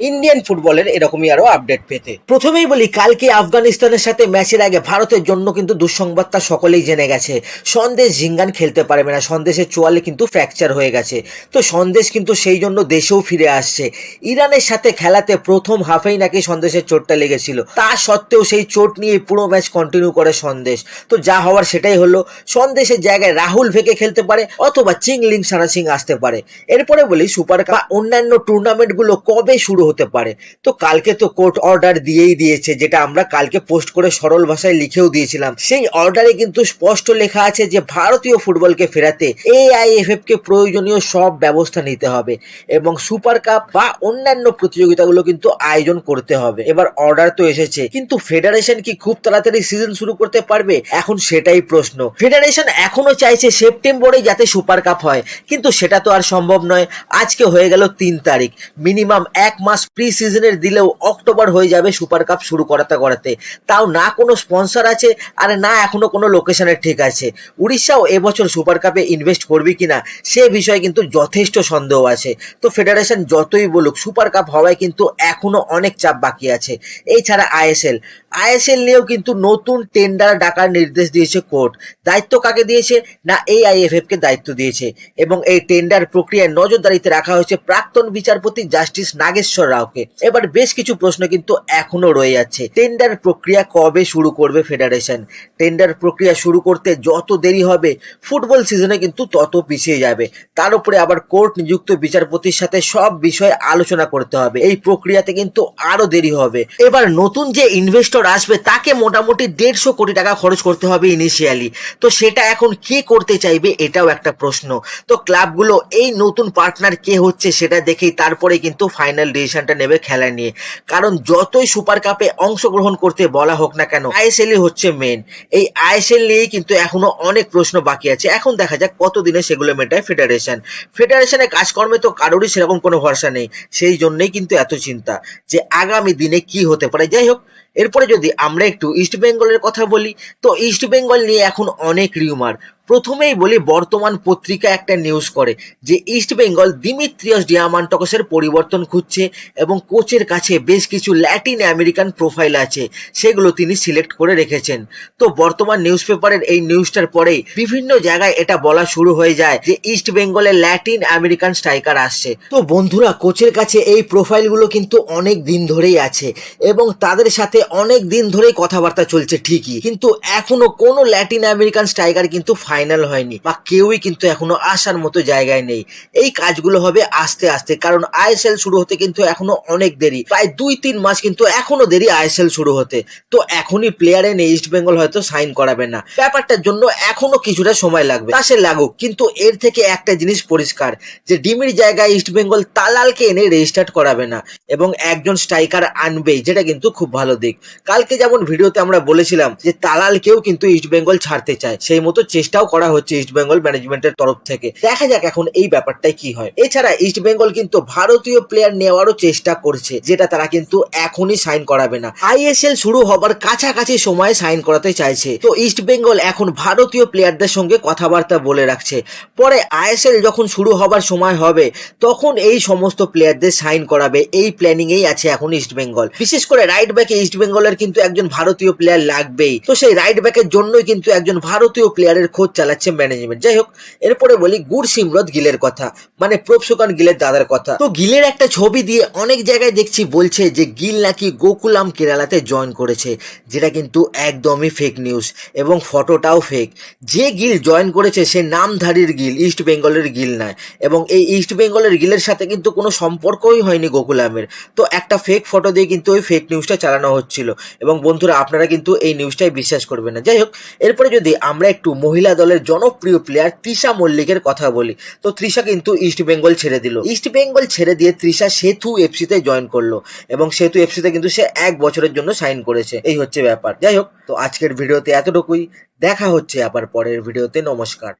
Indian ফুটবলের এরকমই আরও আপডেট পেতে। প্রথমেই বলি, কালকে আফগানিস্তানের সাথে ম্যাচের আগে ভারতের জন্য কিন্তু দুঃসংবাদটা সকলেই জেনে গেছে। সন্দেশ জিঙ্গান খেলতে পারবে না, সন্দেশের চোয়ালে কিন্তু ফ্র্যাকচার হয়ে গেছে। তো সন্দেশ কিন্তু সেই জন্য দেশেও ফিরে আসছে। ইরানের সাথে খেলাতে প্রথম হাফেই নাকি সন্দেশের চোটটা লেগেছিল। তা সত্ত্বেও সেই চোট নিয়ে পুরো ম্যাচ কন্টিনিউ করে সন্দেশ। তো যা হওয়ার সেটাই হলো, সন্দেশের জায়গায় রাহুল ভেকে খেলতে পারে অথবা চিংলিং সানা সিং আসতে পারে। এরপরে বলি সুপার কাপ অন্যান্য টুর্নামেন্টগুলো কবে শুরু হতে পারে। তো কালকে তো কোর্ট অর্ডার দিয়েই দিয়েছে, যেটা আমরা কালকে পোস্ট করে সরল ভাষায় লিখেও দিয়েছিলাম। সেই অর্ডারে কিন্তু স্পষ্ট লেখা আছে যে, ভারতীয় ফুটবলকে ফেরাতে এআইএফএফ কে প্রয়োজনীয় সব ব্যবস্থা নিতে হবে এবং সুপার কাপ বা অন্যান্য প্রতিযোগিতাগুলো কিন্তু আয়োজন করতে হবে। এবার অর্ডার তো এসেছে, কিন্তু ফেডারেশন কি খুব তাড়াতাড়ি সিজন শুরু করতে পারবে? এখন সেটাই প্রশ্ন। ফেডারেশন এখনও চাইছে সেপ্টেম্বরে যাতে সুপার কাপ হয়, কিন্তু সেটা তো আর সম্ভব নয়। আজকে হয়ে গেল তিন তারিখ। মিনিমাম এক মাস প্রি সিজনের দিলেও অক্টোবর হয়ে যাবে সুপার কাপ শুরু করাতে করাতে। তাও না কোনো স্পন্সর আছে, আর না এখনও কোনো লোকেশনের ঠিক আছে। উড়িষ্যাও এবছর সুপার কাপে ইনভেস্ট করবে কিনা, সে বিষয়ে কিন্তু যথেষ্ট সন্দেহ আছে। তো ফেডারেশন যতই বলুক সুপার কাপ হওয়ায় কিন্তু এখনও অনেক চাপ বাকি আছে। এছাড়া আইএসএল আইএসএল নিয়েও কিন্তু নতুন টেন্ডার ডাকার নির্দেশ দিয়েছে কোর্ট। দায়িত্ব কাকে দিয়েছে? না, এই আইএফএফ কে দায়িত্ব দিয়েছে। এবং এই টেন্ডার প্রক্রিয়ায় নজরদারিতে রাখা হয়েছে প্রাক্তন বিচারপতি জাস্টিস নাগেশ্বর রাওকে এবার বেশ কিছু প্রশ্ন কিন্তু এখনও রয়ে যাচ্ছে। টেন্ডার প্রক্রিয়া কবে শুরু করবে ফেডারেশন টেন্ডার প্রক্রিয়া শুরু করতে যত দেরি হবে ফুটবল সিজনে কিন্তু তত পিছিয়ে যাবে। তার উপরে আবার কোর্ট নিযুক্ত বিচারপতির সাথে সব বিষয়ে আলোচনা করতে হবে। এই প্রক্রিয়াতে কিন্তু আরও দেরি হবে। এবার নতুন যে ইনভেস্টর আসবে, তাকে মোটামুটি দেড়শো কোটি টাকা খরচ করতে হবে ইনিশিয়ালি তো সেটা এখন কে করতে চাইবে, এটাও একটা প্রশ্ন। তো ক্লাবগুলো এই নতুন পার্টনার কে হচ্ছে সেটা দেখেই তারপরে কিন্তু ফাইনাল ডিসিশনটা নেবে খেলা নিয়ে। কারণ যতই সুপার কাপে অংশগ্রহণ করতে বলা হোক না কেন আইএসএলই হচ্ছে মেন এই আইএসএল নিয়েই কিন্তু এখনও অনেক প্রশ্ন বাকি আছে। এখন দেখা যাক কতদিনে সেগুলো মেটায় ফেডারেশন ফেডারেশনের কাজকর্মে তো কারোরই সেরকম কোনো ভরসা নেই। সেই জন্যই কিন্তু এত চিন্তা যে আগামী দিনে কি হতে পারে। যাই হোক, এরপরে যদি আমরা একটু ইস্ট বেঙ্গলের কথা বলি, তো ইস্ট বেঙ্গল নিয়ে এখন অনেক রিউমার প্রথমেই বলি, বর্তমান পত্রিকা একটা নিউজ করে, যে ইস্ট বেঙ্গল দিমিত্রিয়স ডিয়ামান্টকসের পরিবর্তন খুঁজছে এবং কোচের কাছে বেশ কিছু ল্যাটিন আমেরিকান প্রোফাইল আছে, সেগুলো তিনি সিলেক্ট করে রেখেছেন। তো বর্তমান নিউজ পেপারের এই নিউজটার পরেই বিভিন্ন জায়গায় এটা বলা শুরু হয়ে যায় যে ইস্ট বেঙ্গলের ল্যাটিন আমেরিকান স্ট্রাইকার আসছে। তো বন্ধুরা, কোচের কাছে এই প্রোফাইলগুলো কিন্তু অনেক দিন ধরেই আছে এবং তাদের সাথে অনেক দিন ধরেই কথাবার্তা চলছে ঠিকই, কিন্তু এখনও কোনো ল্যাটিন আমেরিকান স্ট্রাইকার কিন্তু ফাইনাল হয়নি বা কেউই কিন্তু এখনও আসার মতো জায়গায় নেই। এই কাজগুলো হবে আস্তে আস্তে, কারণ আইএসএল শুরু হতে কিন্তু এখনও অনেক দেরি। প্রায় দুই তিন মাস কিন্তু এখনও দেরি আইএসএল শুরু হতে। তো এখনই প্লেয়ার এনে ইস্ট বেঙ্গল হয়তো সাইন করাবে না। ব্যাপারটার জন্য এখনও কিছুটা সময় লাগবে। তা সে লাগুক, কিন্তু এর থেকে একটা জিনিস পরিষ্কার, যে ডিমির জায়গায় ইস্ট বেঙ্গল তালালকে এনে রেজিস্টার্ট করাবে না, এবং একজন স্ট্রাইকার আনবেই, যেটা কিন্তু খুব ভালো দিক। কালকে যেমন ভিডিওতে আমরা বলেছিলাম যে তালালকেও কিন্তু ইস্ট বেঙ্গল ছাড়তে চায়, সেই মতো চেষ্টাও করা হচ্ছে ইস্ট বেঙ্গল ম্যানেজমেন্টের তরফ থেকে। দেখা যাক এখন এই ব্যাপারটাই কি হয়। এছাড়া ইস্ট বেঙ্গল কিন্তু ভারতীয় প্লেয়ার নেওয়ারও চেষ্টা করছে, যেটা তারা কিন্তু এখনই সাইন করাবে না। আইএসএল শুরু হবার কাছাকাছি সময়ে সাইন করাতে চাইছে। তো ইস্ট বেঙ্গল এখন ভারতীয় প্লেয়ারদের সঙ্গে কথাবার্তা বলে রাখছে। পরে আইএসএল যখন শুরু হবার সময় হবে, তখন এই সমস্ত প্লেয়ারদের সাইন করাবে। এই প্ল্যানিং এই আছে এখন ইস্ট বেঙ্গল বিশেষ করে রাইট ব্যাকে ইস্ট বেঙ্গলের কিন্তু একজন ভারতীয় প্লেয়ার লাগবেই। তো সেই রাইট ব্যাকের জন্যই কিন্তু একজন ভারতীয় প্লেয়ারের খোঁজ চালাচ্ছে ম্যানেজমেন্ট যাই হোক, এরপরে বলি গুড় সিমরত গিলের কথা মানে প্রভসুকান গিলের দাদার কথা। তো গিলের একটা ছবি দিয়ে অনেক জায়গায় দেখছি বলছে যে গিল নাকি গোকুলাম কেরালাতে জয়েন করেছে, যেটা কিন্তু একদমই ফেক নিউজ এবং ফটোটাও ফেক যে গিল জয়েন করেছে, সে নামধারীর গিল ইস্ট বেঙ্গলের গিল নয় এবং এই ইস্ট বেঙ্গলের গিলের সাথে কিন্তু কোনো সম্পর্কই হয়নি গোকুলামের। তো একটা ফেক ফটো দিয়ে কিন্তু ওই ফেক নিউজটা চালানো হচ্ছিল। এবং বন্ধুরা, আপনারা কিন্তু এই নিউজটাই বিশ্বাস করবেন না। যাই হোক, এরপরে যদি আমরা একটু মহিলা দলের জনপ্রিয় প্লেয়ার তৃষা মল্লিকের কথা বলি। তো তৃষা কিন্তু ইস্ট বেঙ্গল ছেড়ে দিল। ইস্ট বেঙ্গল ছেড়ে দিয়ে তৃষা সেতু এফসিতে জয়েন করল এবং সেতু এফসিতে কিন্তু সে এক বছরের জন্য সাইন করেছে। এই হচ্ছে ব্যাপার। যাই হোক, তো আজকের ভিডিওতে এতটুকুই। দেখা হচ্ছে আবার পরের ভিডিওতে। নমস্কার।